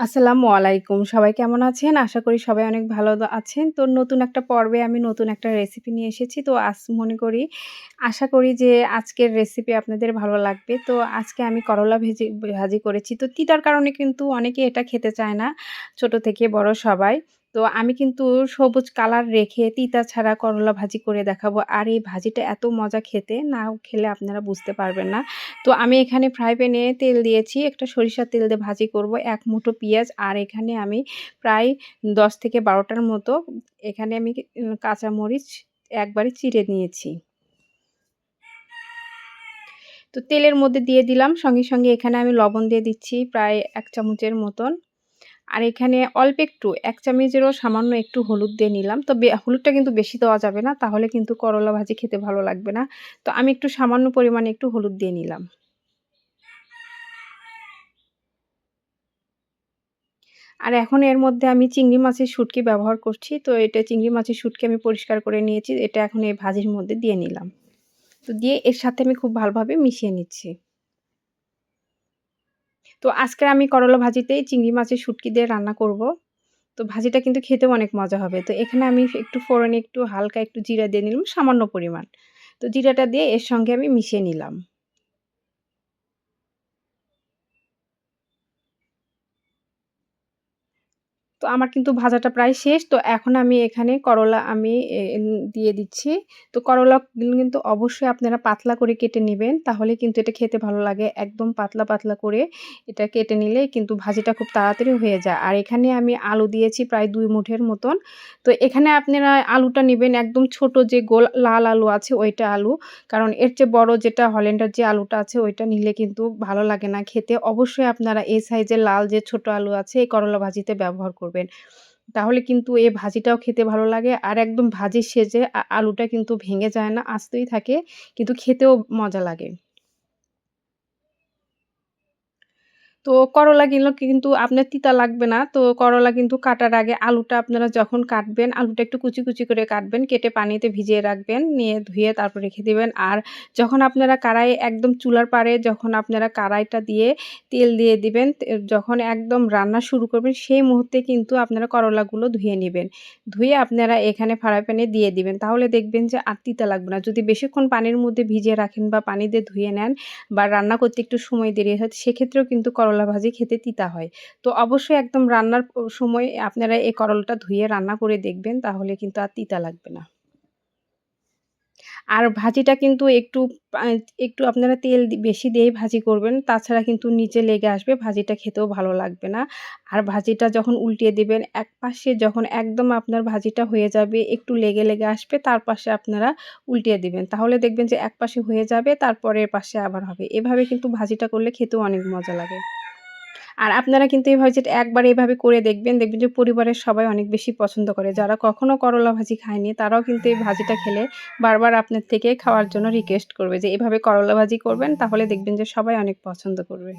আসসালামু আলাইকুম। সবাই কেমন আছেন? আশা করি সবাই অনেক ভালো আছেন। তো নতুন একটা পর্বে আমি নতুন একটা রেসিপি নিয়ে এসেছি। তো আজ মনে করি, আশা করি যে আজকের রেসিপি আপনাদের ভালো লাগবে। তো আজকে আমি করলা ভেজি, ভাজি করেছি। তো তিতার কারণে কিন্তু অনেকে এটা খেতে চায় না। ছোট থেকে বড় সবাই। তো আমি কিন্তু সবুজ কালার রেখে তিতা ছাড়া করলা ভাজি করে দেখাবো। আর এই ভাজিটা এত মজা খেতে, না খেলে আপনারা বুঝতে পারবেন না। তো আমি এখানে ফ্রাই প্যানে তেল দিয়েছি। একটা সরিষার তেল দিয়ে ভাজি করব। এক মুঠো পেঁয়াজ আর এখানে আমি প্রায় ১০ থেকে বারোটার মতো এখানে আমি কাঁচামরিচ একবারে চিড়ে নিয়েছি। তো তেলের মধ্যে দিয়ে দিলাম। সঙ্গে, সঙ্গে এখানে আমি লবণ দিয়ে দিচ্ছি প্রায় এক চামচের মতন। আর এখানে অল্প একটু, এক চামচেরও সামান্য একটু হলুদ দিয়ে নিলাম। তো হলুদটা কিন্তু বেশি দেওয়া যাবে না। তাহলে কিন্তু করলা ভাজি খেতে ভালো লাগবে না। তো আমি একটু সামান্য পরিমাণে একটু হলুদ দিয়ে নিলাম। আর এখন এর মধ্যে আমি চিংড়ি মাছের শুঁটকি ব্যবহার করছি। তো এটা চিংড়ি মাছের শুঁটকি আমি পরিষ্কার করে নিয়েছি। এটা এখন এই ভাজির মধ্যে দিয়ে নিলাম। তো দিয়ে এর সাথে আমি খুব ভালোভাবে মিশিয়ে নিচ্ছি। তো আজকে আমি করলা ভাজিতেই চিংড়ি মাছের শুটকি দিয়ে রান্না করব। তো ভাজিটা কিন্তু খেতে অনেক মজা হবে। তো এখানে আমি একটু ফোড়নে একটু হালকা একটু জিরা দিয়ে নিলাম সামান্য পরিমাণ। তো জিরাটা দিয়ে এর সঙ্গে আমি মিশিয়ে নিলাম। তো আমার কিন্তু ভাজাটা প্রায় শেষ। তো এখন আমি এখানে করলা আমি দিয়ে দিচ্ছি। তো করলাগুলো কিন্তু অবশ্যই আপনারা পাতলা করে কেটে নেবেন তাহলে কিন্তু এটা খেতে ভালো লাগে। একদম পাতলা, পাতলা করে এটা কেটে নিলে কিন্তু ভাজিটা খুব তাড়াতাড়ি হয়ে যায়। আর এখানে আমি আলু দিয়েছি প্রায় দুই মুঠের মতন। তো এখানে আপনারা আলুটা নিবেন একদম ছোট যে গোল লাল আলু আছে ওইটা আলু। কারণ এর চেয়ে বড় যেটা হল্যান্ডার যে আলুটা আছে ওইটা নিলে কিন্তু ভালো লাগে না খেতে। অবশ্যই আপনারা এই সাইজের লাল যে ছোট আলু আছে এই করলা ভাজিতে ব্যবহার করবেন। তাহলে কিন্তু এই ভাজিটাও খেতে ভালো লাগে। আর একদম ভাজি সেজে আলুটা কিন্তু ভেঙে যায় না, আস্তই থাকে। কিন্তু খেতেও মজা লাগে। তো করলা কিনলে কিন্তু আপনার তিতা লাগবে না। তো করলা কিন্তু কাটার আগে আলুটা আপনারা যখন কাটবেন, আলুটা একটু কুচি, কুচি করে কাটবেন। কেটে পানিতে ভিজিয়ে রাখবেন। নিয়ে ধুয়ে তারপর রেখে দিবেন। আর যখন আপনারা কড়াই একদম চুলার পাড়ে যখন আপনারা কড়াইটা দিয়ে তেল দিয়ে দিবেন, যখন একদম রান্না শুরু করবেন সেই মুহূর্তে কিন্তু আপনারা করলাগুলো ধুয়ে নেবেন ধুয়ে আপনারা এখানে ফ্রাই প্যানে দিয়ে দিবেন। তাহলে দেখবেন যে আর তিতা লাগবে না। যদি বেশিক্ষণ পানির মধ্যে ভিজিয়ে রাখেন বা পানি দিয়ে ধুয়ে নেন বা রান্না করতে একটু সময় দেরি হয় সেক্ষেত্রেও কিন্তু করলা ভাজি খেতে তিতা হয়। তো অবশ্যই একদম রান্নার সময় আপনারা এই করলাটা ধুয়ে রান্না করে দেখবেন তাহলে কিন্তু আর তিতা লাগবে না। আর ভাজিটা কিন্তু একটু একটু আপনারা তেল বেশি দিয়েই ভাজি করবেন। তাছাড়া কিন্তু নিচে লেগে আসবে। ভাজিটা খেতেও ভালো লাগবে না। আর ভাজিটা যখন উল্টিয়ে দেবেন এক পাশে যখন একদম আপনার ভাজিটা হয়ে যাবে, একটু লেগে, লেগে আসবে তার পাশে আপনারা উল্টিয়ে দেবেন তাহলে দেখবেন যে এক পাশে হয়ে যাবে তারপরের পাশে আবার হবে। এভাবে কিন্তু ভাজিটা করলে খেতেও অনেক মজা লাগে। আর আপনারা কিন্তু এই ভাজিটা একবার এইভাবে করে দেখবেন। দেখবেন যে পরিবারের সবাই অনেক বেশি পছন্দ করে। যারা কখনো করলা ভাজি খায়নি, তারাও কিন্তু এই ভাজিটা খেলে বারবার আপনার থেকে খাওয়ার জন্য রিকোয়েস্ট করবে যে, এভাবে করলা ভাজি করবেন, তাহলে দেখবেন যে সবাই অনেক পছন্দ করবে।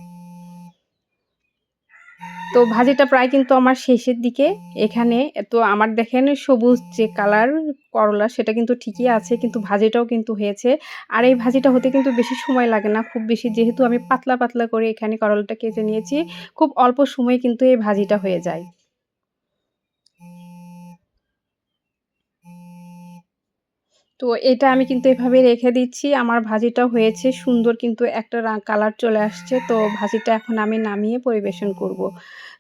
তো ভাজিটা প্রায় কিন্তু আমার শেষের দিকে। এখানে তো আমার দেখেন সবুজ যে কালার করলা সেটা কিন্তু ঠিকই আছে কিন্তু ভাজিটাও কিন্তু হয়েছে। আর এই ভাজিটা হতে কিন্তু বেশি সময় লাগে না খুব বেশি যেহেতু আমি পাতলা, পাতলা করে এখানে করলাটা কেটে নিয়েছি। খুব অল্প সময়ে কিন্তু এই ভাজিটা হয়ে যায়। তো এটা আমি কিন্তু এভাবে রেখে দিচ্ছি। আমার ভাজিটাও হয়েছে সুন্দর কিন্তু একটা কালার চলে আসছে। তো ভাজিটা এখন আমি নামিয়ে পরিবেশন করব।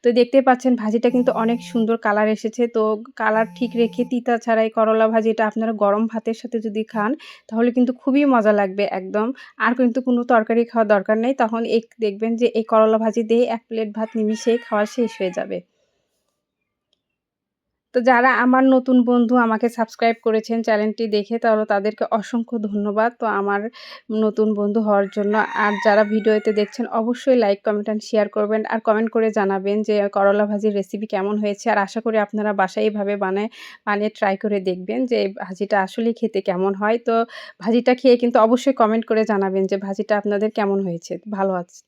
তো দেখতে পাচ্ছেন ভাজিটা কিন্তু অনেক সুন্দর কালার এসেছে। তো কালার ঠিক রেখে তিতা ছাড়াই করলা ভাজিটা আপনারা গরম ভাতের সাথে যদি খান, তাহলে কিন্তু খুবই মজা লাগবে একদম। আর কিন্তু কোনো তরকারি খাওয়ার দরকার নেই। তখন এক, দেখবেন যে এই করলা ভাজি দিয়ে এক প্লেট ভাত নিমিষেই খাওয়া শেষ হয়ে যাবে। তো যারা আমার নতুন বন্ধু আমাকে সাবস্ক্রাইব করেছেন চ্যানেলটি দেখে তাহলে তাদেরকে অসংখ্য ধন্যবাদ। তো আমার নতুন বন্ধু হওয়ার জন্য। আর যারা ভিডিওতে দেখছেন অবশ্যই লাইক, কমেন্ট অ্যান্ড শেয়ার করবেন। আর কমেন্ট করে জানাবেন যে করলা ভাজির রেসিপি কেমন হয়েছে। আর আশা করি আপনারা বাসায় এইভাবে বানায় বানিয়ে ট্রাই করে দেখবেন যে ভাজিটা আসলেই খেতে কেমন হয়। তো ভাজিটা খেয়ে কিন্তু অবশ্যই কমেন্ট করে জানাবেন যে ভাজিটা আপনাদের কেমন হয়েছে। ভালো আছে